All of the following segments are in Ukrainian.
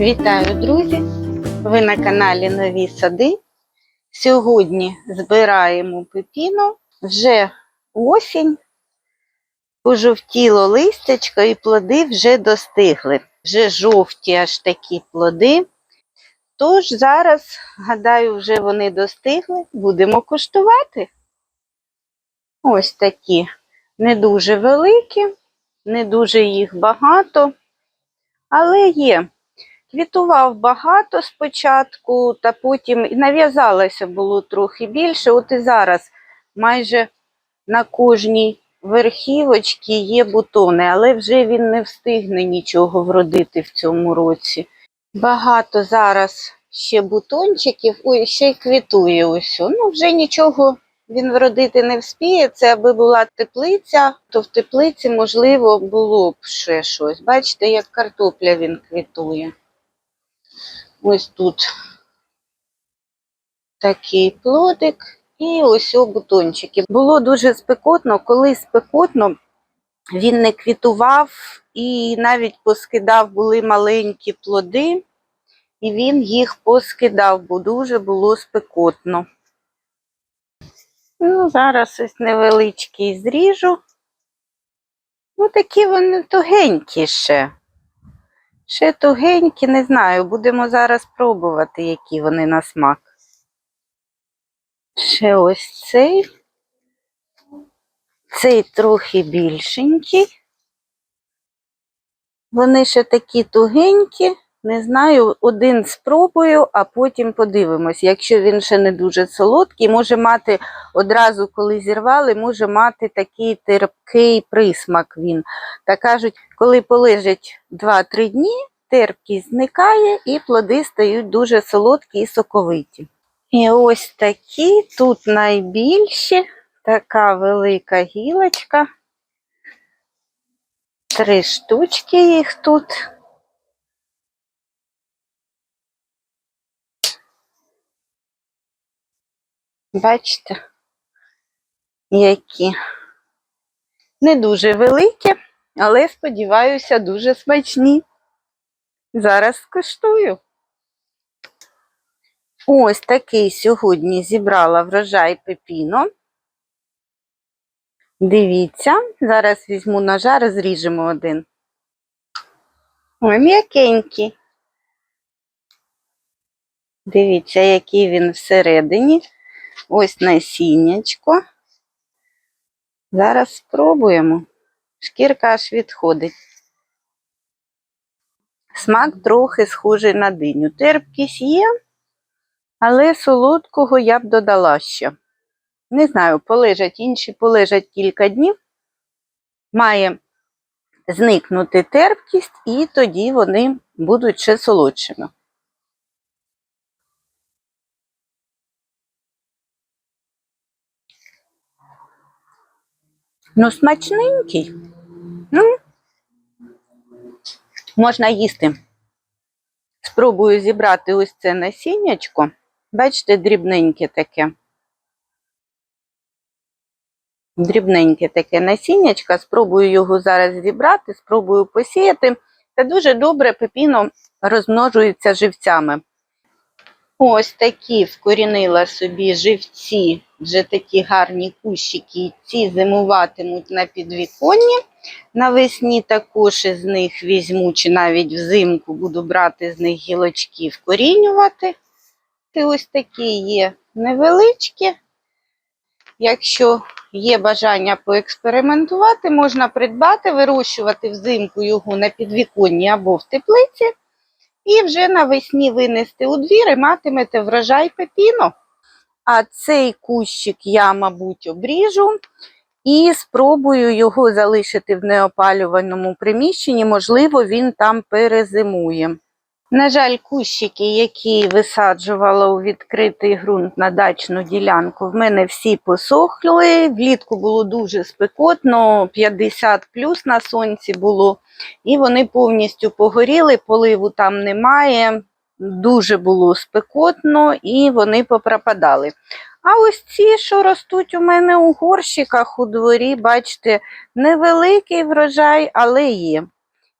Вітаю, друзі! Ви на каналі Нові Сади. Сьогодні збираємо пепіно. Вже осінь, пожовтіло листячко і плоди вже достигли. Вже жовті аж такі плоди. Тож зараз, гадаю, вже вони достигли. Будемо куштувати. Ось такі не дуже великі, не дуже їх багато, але є. Квітував багато спочатку, та потім і нав'язалося було трохи більше. От і зараз майже на кожній верхівочці є бутони, але вже він не встигне нічого вродити в цьому році. Багато зараз ще бутончиків, ой, ще й квітує ось. Ну, вже нічого він вродити не вспіє. Це аби була теплиця, то в теплиці, можливо, було б ще щось. Бачите, як картопля він квітує. Ось тут такий плодик і ось о бутончики. Було дуже спекотно, коли спекотно він не квітував і навіть поскидав були маленькі плоди, і він їх поскидав, бо дуже було спекотно. Ну, зараз ось невеличкий зріжу. Ну, такі вони тугенькі ще. Ще тугенькі, не знаю, будемо зараз пробувати, які вони на смак. Ще ось цей. Цей трохи більшенький. Вони ще такі тугенькі. Не знаю, один спробую, а потім подивимось. Якщо він ще не дуже солодкий, може мати одразу, коли зірвали, може мати такий терпкий присмак він. Та кажуть, коли полежать 2-3 дні, терпкість зникає і плоди стають дуже солодкі і соковиті. І ось такі тут найбільші, така велика гілочка. Три штучки їх тут. Бачите, які не дуже великі, але сподіваюся, дуже смачні. Зараз скуштую. Ось такий сьогодні зібрала врожай пепіно. Дивіться, зараз візьму ножа, розріжемо один. Ой, м'якенький. Дивіться, який він всередині. Ось насіннячко. Зараз спробуємо. Шкірка аж відходить. Смак трохи схожий на диню. Терпкість є, але солодкого я б додала ще. Не знаю, полежать інші, полежать кілька днів. Має зникнути терпкість, і тоді вони будуть ще солодшими. Ну, смачненький. Ну, можна їсти. Спробую зібрати ось це насіннячко. Бачите, дрібненьке таке. Дрібненьке таке насіннячко. Спробую його зараз зібрати, спробую посіяти. Та дуже добре пепіно розмножується живцями. Ось такі вкорінила собі живці, вже такі гарні кущики. Ці зимуватимуть на підвіконні. Навесні також із них візьму, чи навіть взимку буду брати з них гілочки, вкорінювати. І ось такі є невеличкі. Якщо є бажання поекспериментувати, можна придбати, вирощувати взимку його на підвіконні або в теплиці. І вже навесні винести у двір і матимете врожай пепіно. А цей кущик я, мабуть, обріжу і спробую його залишити в неопалюваному приміщенні, можливо, він там перезимує. На жаль, кущики, які висаджувала у відкритий ґрунт на дачну ділянку, в мене всі посохли. Влітку було дуже спекотно, 50 плюс на сонці було, і вони повністю погоріли, поливу там немає. Дуже було спекотно і вони попропадали. А ось ці, що ростуть у мене у горщиках у дворі, бачите, невеликий врожай, але є.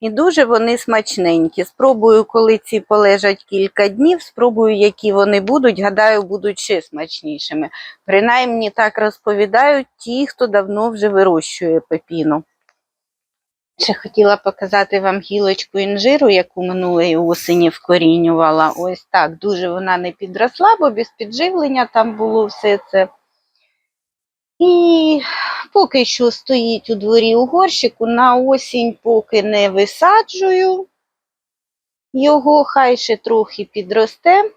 І дуже вони смачненькі. Спробую, коли ці полежать кілька днів, спробую, які вони будуть. Гадаю, будуть ще смачнішими. Принаймні так розповідають ті, хто давно вже вирощує пепіну. Ще хотіла показати вам гілочку інжиру, яку минулої осені вкорінювала. Ось так. Дуже вона не підросла, бо без підживлення там було все це. І поки що стоїть у дворі у горщику, на осінь поки не висаджую його, хай ще трохи підросте.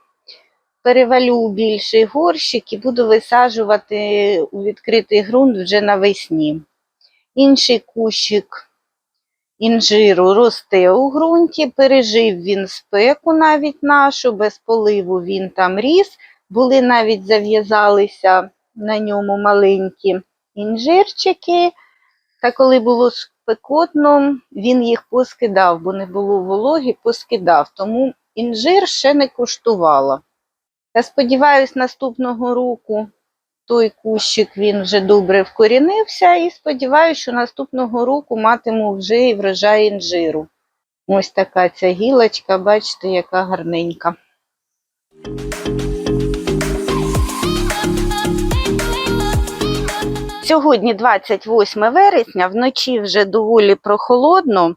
Перевалю більший горщик і буду висаджувати у відкритий ґрунт вже навесні. Інший кущик інжиру росте у ґрунті, пережив він спеку навіть нашу, без поливу він там ріс, були навіть зав'язалися на ньому маленькі інжирчики. Та коли було спекотно, він їх поскидав, бо не було вологи, поскидав. Тому інжир ще не куштувала. Я сподіваюся, наступного року той кущик він вже добре вкорінився, і сподіваюся, що наступного року матиму вже і врожай інжиру. Ось така ця гілочка, бачите, яка гарненька. Сьогодні 28 вересня, вночі вже доволі прохолодно.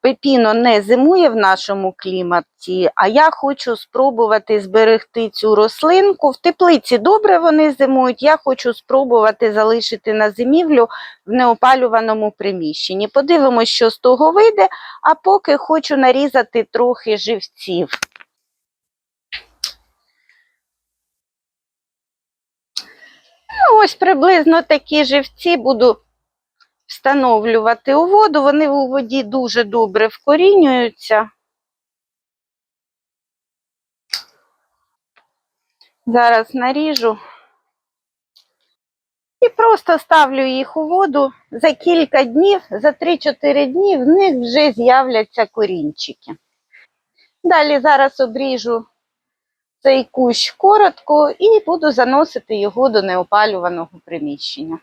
Пепіно не зимує в нашому кліматі, а я хочу спробувати зберегти цю рослинку. В теплиці добре вони зимують. Я хочу спробувати залишити на зимівлю в неопалюваному приміщенні. Подивимось, що з того вийде, а поки хочу нарізати трохи живців. Ось приблизно такі живці буду встановлювати у воду. Вони у воді дуже добре вкорінюються. Зараз наріжу і просто ставлю їх у воду. За кілька днів, за 3-4 дні в них вже з'являться корінчики. Далі зараз обріжу цей кущ коротко і буду заносити його до неопалюваного приміщення.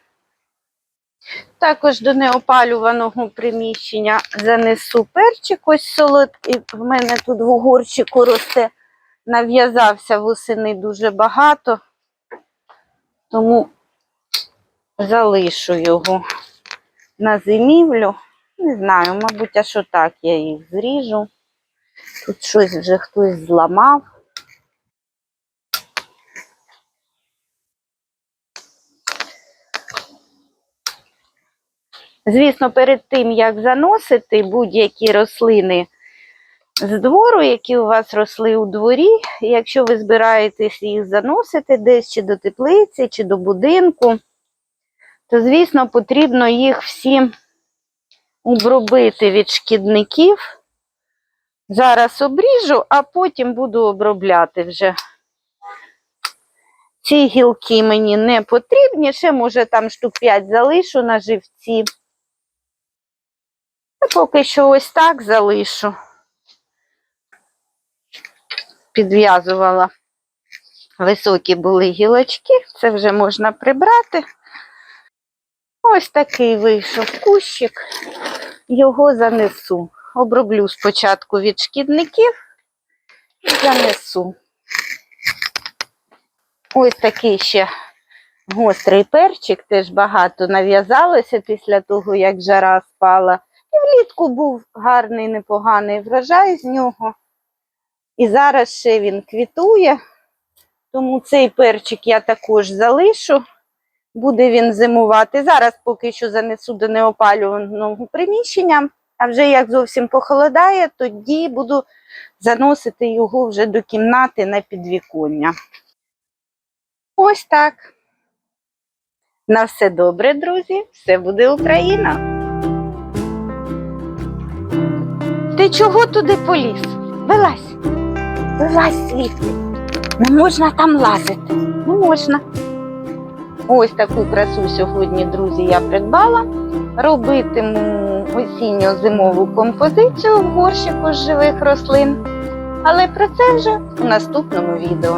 Також до неопалюваного приміщення занесу перчик ось солодкий. В мене тут в горщику росте, нав'язався восени дуже багато, тому залишу його на зимівлю. Не знаю, мабуть, аж отак я їх зріжу. Тут щось вже хтось зламав. Звісно, перед тим, як заносити будь-які рослини з двору, які у вас росли у дворі, якщо ви збираєтесь їх заносити десь чи до теплиці, чи до будинку, то, звісно, потрібно їх всі обробити від шкідників. Зараз обріжу, а потім буду обробляти вже. Ці гілки мені не потрібні, ще, може, там штук 5 залишу на живці. Та поки що ось так залишу. Підв'язувала високі були гілочки, це вже можна прибрати. Ось такий вийшов кущик, його занесу. Оброблю спочатку від шкідників і занесу. Ось такий ще гострий перчик, теж багато нав'язалося після того, як жара спала. Влітку був гарний, непоганий врожай з нього. І зараз ще він квітує, тому цей перчик я також залишу. Буде він зимувати. Зараз поки що занесу до неопалюваного приміщення, а вже як зовсім похолодає, тоді буду заносити його вже до кімнати на підвіконня. Ось так. На все добре, друзі. Все буде Україна. Ти чого туди поліз? Вилазь. Вилазь звідти. Не можна там лазити. Не можна. Ось таку красу сьогодні, друзі, я придбала. Робитиму осінньо-зимову композицію в горщику з живих рослин. Але про це вже у наступному відео.